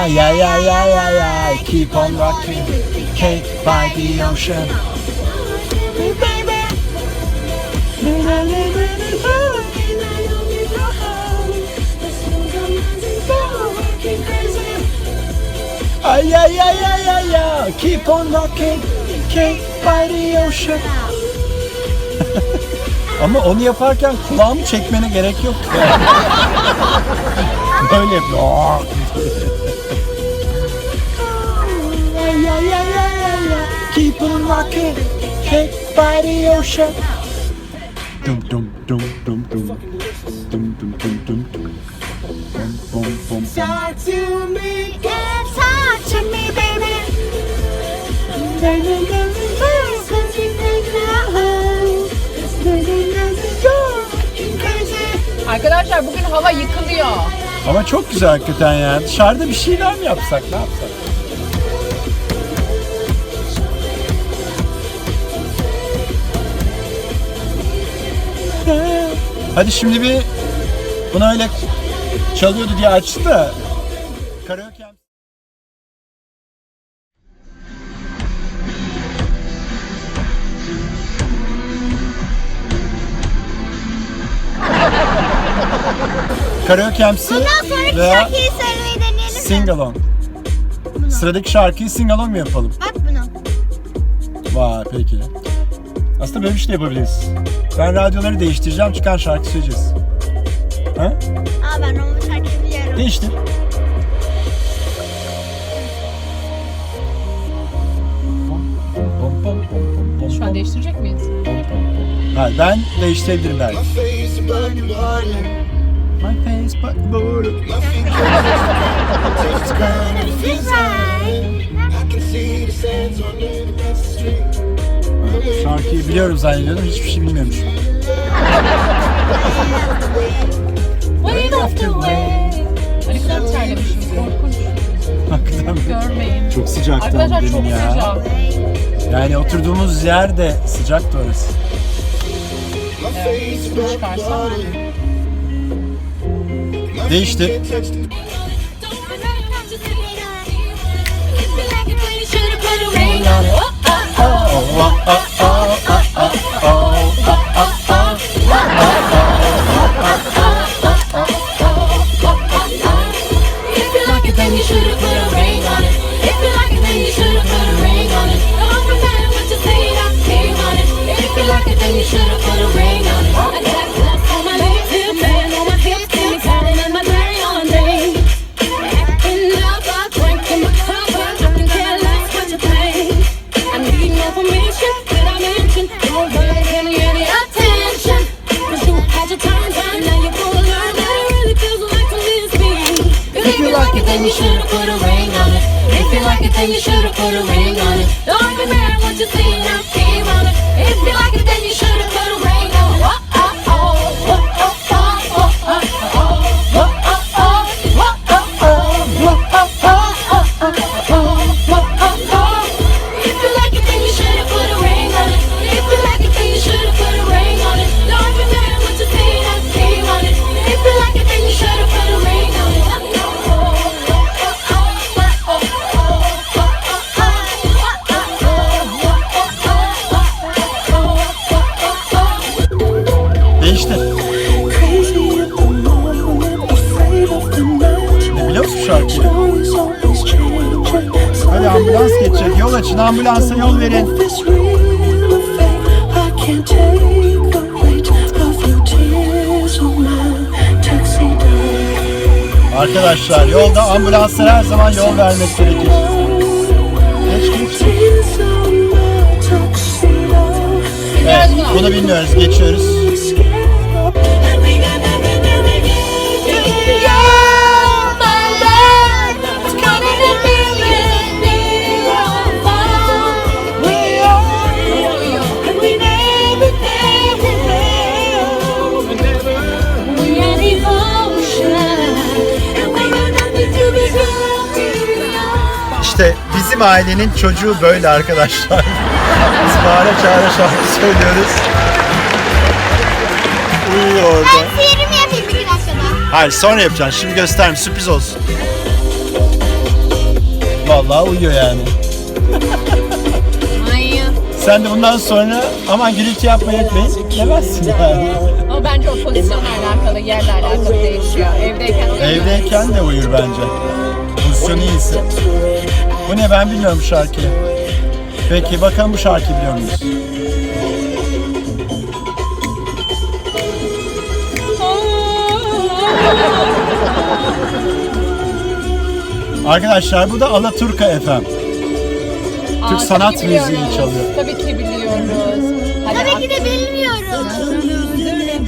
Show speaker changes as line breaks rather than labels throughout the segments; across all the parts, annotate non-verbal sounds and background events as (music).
Ay ay ay ay ay ay Keep on rocking. Cake by the ocean. Ay ay ay ay ay ay. Keep on rocking. Cake by the ocean. (laughs) Ama onu yaparken kulağımı çekmene gerek yok. (laughs) Böyle yapıyor. Ay, ay, ay, ay. Keep on rocking, by the ocean. Dum dum dum dum dum. Dum dum dum dum dum. Bum bum bum.
Talk to me, yeah, talk to me, baby. Home. Crazy.
Arkadaşlar bugün hava yıkılıyor.
Ama çok güzel hakikaten ya. Dışarıda bir şeyler mi yapsak, ne yapsak? Hadi şimdi bir bunu öyle çalıyordu diye açtı da karaoke Karaoke'msi
Bundan sonraki
veya
şarkıyı söylemeyi deneyelim mi?
sing along. Sıradaki şarkıyı sing along mu yapalım?
Bak bunu.
Vay peki. Aslında böyle bir şey de yapabiliriz. Ben radyoları değiştireceğim, çıkan şarkı söyleyeceğiz. Ha?
Aa ben o şarkıyı biliyorum.
Değiştir.
Şu an değiştirecek miyiz?
Hayır, ben değiştirebilirim belki. My face but bored. Şarkıyı biliyorum zannediyordum. Hiçbir şey
bilmiyormuşum. Wave after wave. Ali kadar terlemişim. Korkunç.
Hakikaten mi?
Görmeyin.
Çok sıcaktı
Arkadaşlar çok
ya.
sıcak.
Yani oturduğumuz yer de sıcaktı orası.
Evet.
Değişti.
oh, oh, oh. Should've put a ring on it. If you like it, then you should've put a ring on it. Don't be mad what you see, now
Arkadaşlar yolda ambulanslara her zaman yol vermek gerekir. Geç geç. Evet, bunu bilmiyoruz. Geçiyoruz. Bizim ailenin çocuğu böyle arkadaşlar. (laughs) Biz bağıra çağıra şarkı söylüyoruz. Uyuyor orada.
Ben sihirimi yapayım bir dakikada.
Hayır sonra yapacaksın. Şimdi göstereyim. Sürpriz olsun. Vallahi uyuyor yani.
Ay.
Sen de bundan sonra aman gürültü yapmayı etmeyin demezsin yani.
Ama bence o pozisyonla alakalı, yerle alakalı değişiyor. Evdeyken de
Evdeyken de uyur bence. Pozisyonu iyisi. Bu ne ben bilmiyorum bu şarkıyı. Peki bakalım bu şarkıyı biliyor muyuz? Arkadaşlar bu da Alaturka FM.
Aa,
Türk sanat müziği çalıyor.
Tabii ki biliyoruz. Hadi
Tabii ki de bilmiyorum.
Birine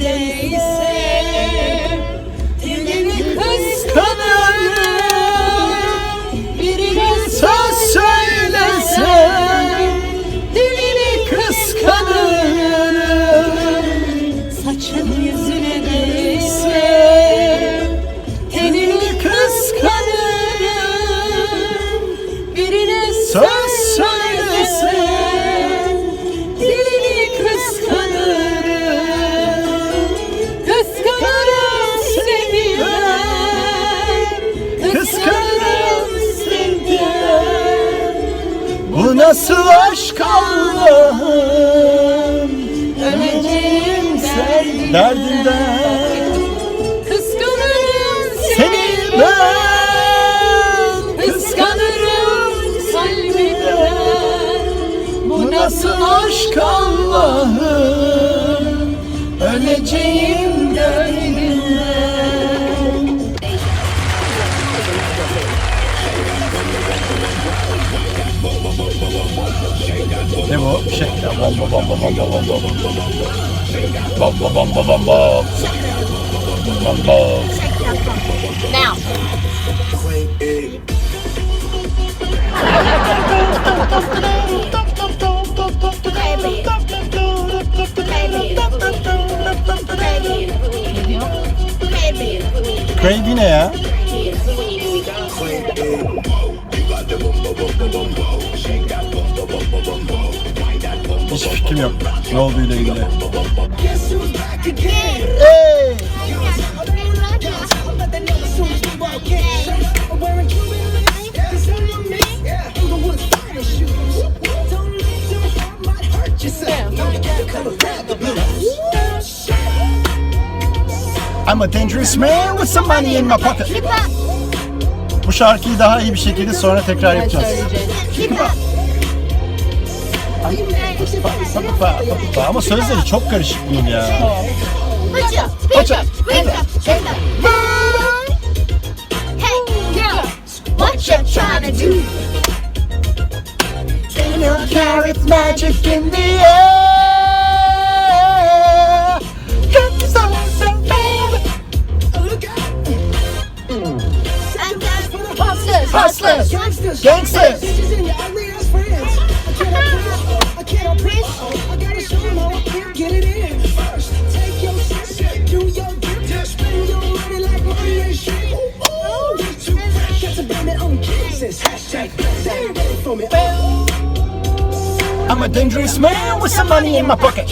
Bu nasıl aşk Allah'ım?
Öleceğim derdimden
Derdimden.
Kıskanırım
Seni. Ben.
Kıskanırım kalbimden. Bu
Nasıl aşk Allah'ım? Öleceğim derdimden Şey ya bomba bomba bomba bomba bomba bomba bomba bomba
Now
Crazy ne ya? Hiç fikrim yok. Ne olduğuyla ilgili. Hey! I'm a dangerous man with some money in my pocket. Bu şarkıyı daha iyi bir şekilde sonra tekrar yapacağız.
söyleyeceğim.
Ama sözleri çok karışık bunun ya.
Paça, paça, paça. Hey, girl, what you trying to do?
Little carrot magic in the air. I'm a dangerous man with some money in my pocket.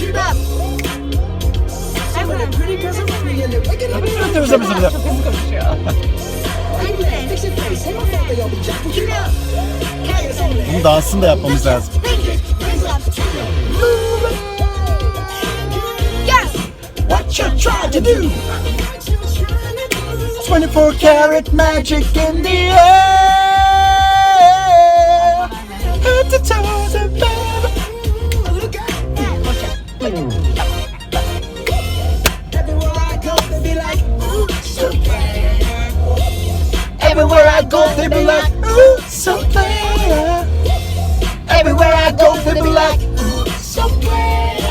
Bunun dansını da yapmamız lazım. What you trying to do? 24 karat magic in the air. Everywhere I go, they be like, ooh, so bad. Everywhere I go, they be like, ooh, so bad.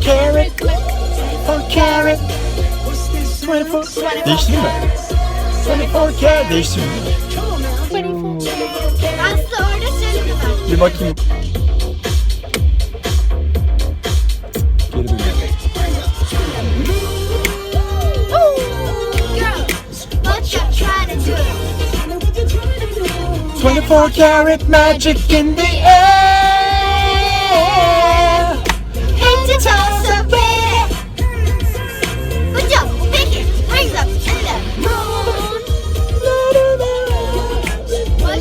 Carrot, for carrot. 24. Değiştireyim mi? 24 carrot. Değiştireyim mi?
Aslı.
Bir bakayım. Geri
do?
24 karat magic in the air.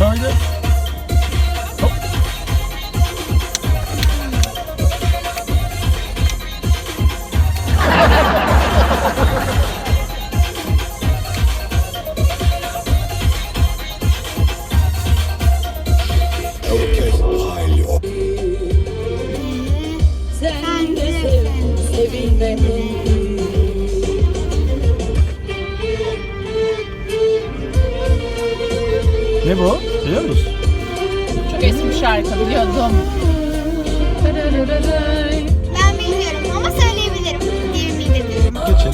Haydi. Hop.
Sen.
Ne bu? Biliyor musun?
Çok eski bir şarkı biliyordum.
Ben bilmiyorum ama söyleyebilirim.
Altın kapılar.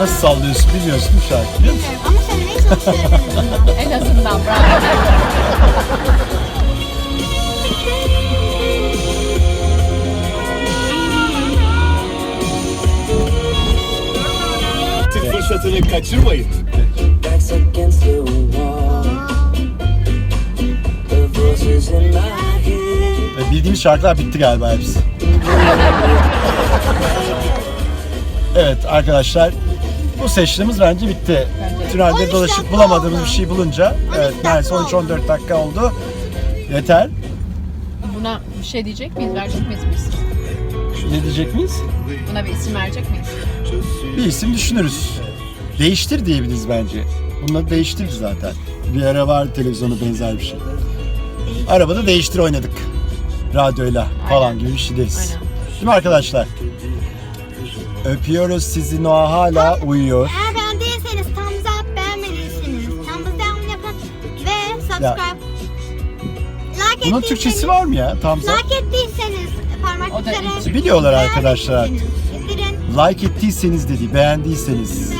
Nasıl sallıyorsun biliyorsun bu şarkı biliyor musun?
Ama söylemeye çalışıyorum. (laughs) En azından
bravo. (laughs)
my head.
Ve bildiğimiz şarkılar bitti galiba hepsi. Evet arkadaşlar bu seçtiğimiz bence bitti. Tünelde
13
dolaşıp bulamadığımız bir şey bulunca
13
evet neredeyse
oldu.
13-14 dakika oldu. Yeter.
Buna bir şey diyecek miyiz? Verecek miyiz biz?
Ne diyecek miyiz?
Buna bir isim verecek miyiz?
Bir isim düşünürüz. Değiştir diyebiliriz bence. Bunları değiştiririz zaten. Bir ara var televizyona benzer bir şey. Arabada değiştir oynadık. Radyoyla falan gibi bir şey deriz. Değil mi arkadaşlar? Öpüyoruz sizi. Noah hala uyuyor.
Eğer beğendiyseniz thumbs up, beğenmediyseniz thumbs down yapın ve subscribe. Like
Bunun
ettiyseniz-
Türkçesi var mı ya? Tam
Like ettiyseniz parmak
O da
üzere.
Biliyorlar arkadaşlar artık.
beğendiyseniz İzdirin,
Like ettiyseniz dedi, beğendiyseniz.
beğendiyseniz.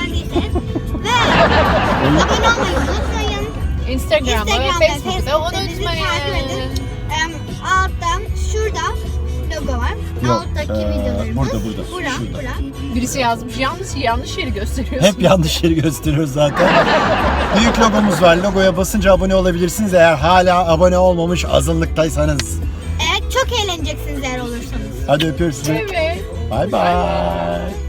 Abone olmayı unutmayın.
Instagram'da,
Instagram
ve Facebook'ta unutmayın.
edin. Em, alttan şurada logo var.
Yok,
Alttaki
ee,
videolarımız.
burada, burada,
Bura,
şurada.
bura.
Birisi yazmış yanlış yanlış yeri gösteriyorsun.
Hep yanlış yeri gösteriyoruz zaten. Büyük logomuz var. Logoya basınca abone olabilirsiniz. Eğer hala abone olmamış azınlıktaysanız.
Evet çok eğleneceksiniz eğer olursanız.
Hadi öpüyoruz sizi.
Evet.
Bye bye.